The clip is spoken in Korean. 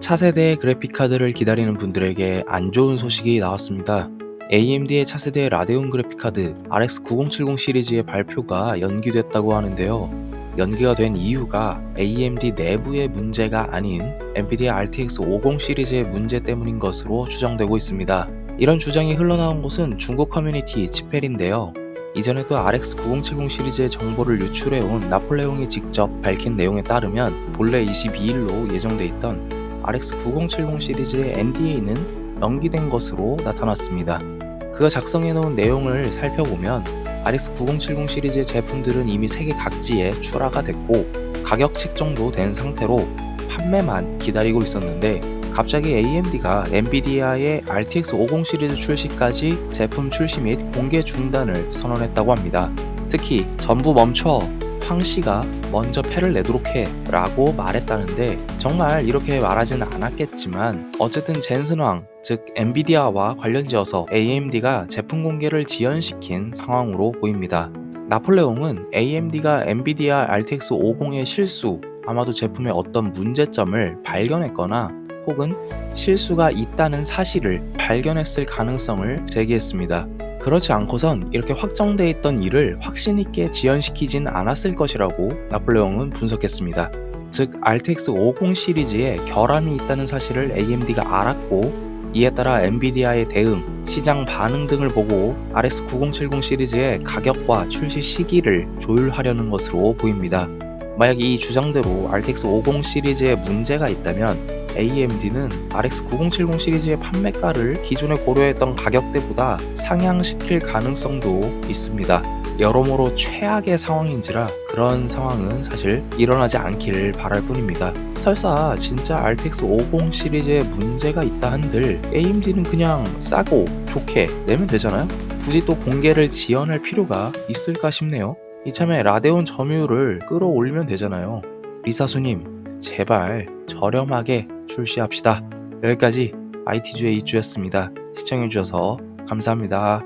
차세대 그래픽카드를 기다리는 분들에게 안 좋은 소식이 나왔습니다. AMD의 차세대 라데온 그래픽카드 RX 9070 시리즈의 발표가 연기됐다고 하는데요. 연기가 된 이유가 AMD 내부의 문제가 아닌 엔비디아 RTX 50 시리즈의 문제 때문인 것으로 추정되고 있습니다. 이런 주장이 흘러나온 곳은 중국 커뮤니티 치펠인데요. 이전에도 RX 9070 시리즈의 정보를 유출해온 나폴레옹이 직접 밝힌 내용에 따르면 본래 22일로 예정돼 있던 RX 9070 시리즈의 NDA는 연기된 것으로 나타났습니다. 그가 작성해 놓은 내용을 살펴보면 RX 9070 시리즈의 제품들은 이미 세계 각지에 출하가 됐고 가격 책정도 된 상태로 판매만 기다리고 있었는데 갑자기 AMD가 엔비디아의 RTX 50 시리즈 출시까지 제품 출시 및 공개 중단을 선언했다고 합니다. 특히 전부 멈춰 황 씨가 먼저 패를 내도록 해 라고 말했다는데 정말 이렇게 말하지는 않았겠지만 어쨌든 젠슨 황, 즉 엔비디아와 관련지어서 AMD가 제품 공개를 지연시킨 상황으로 보입니다. 나폴레옹은 AMD가 엔비디아 RTX 50의 실수, 아마도 제품의 어떤 문제점을 발견했거나 혹은 실수가 있다는 사실을 발견했을 가능성을 제기했습니다. 그렇지 않고선 이렇게 확정돼 있던 일을 확신 있게 지연시키진 않았을 것이라고 나폴레옹은 분석했습니다. 즉 RTX 50 시리즈에 결함이 있다는 사실을 AMD가 알았고 이에 따라 엔비디아의 대응, 시장 반응 등을 보고 RX 9070 시리즈의 가격과 출시 시기를 조율하려는 것으로 보입니다. 만약 이 주장대로 RTX 50 시리즈에 문제가 있다면 AMD는 RX 9070 시리즈의 판매가를 기존에 고려했던 가격대보다 상향시킬 가능성도 있습니다. 여러모로 최악의 상황인지라 그런 상황은 사실 일어나지 않기를 바랄 뿐입니다. 설사 진짜 RTX 50 시리즈에 문제가 있다 한들 AMD는 그냥 싸고 좋게 내면 되잖아요? 굳이 또 공개를 지연할 필요가 있을까 싶네요. 이참에 라데온 점유율을 끌어올리면 되잖아요. 리사수님, 제발 저렴하게 출시합시다. 여기까지 IT주의 이주였습니다. 시청해주셔서 감사합니다.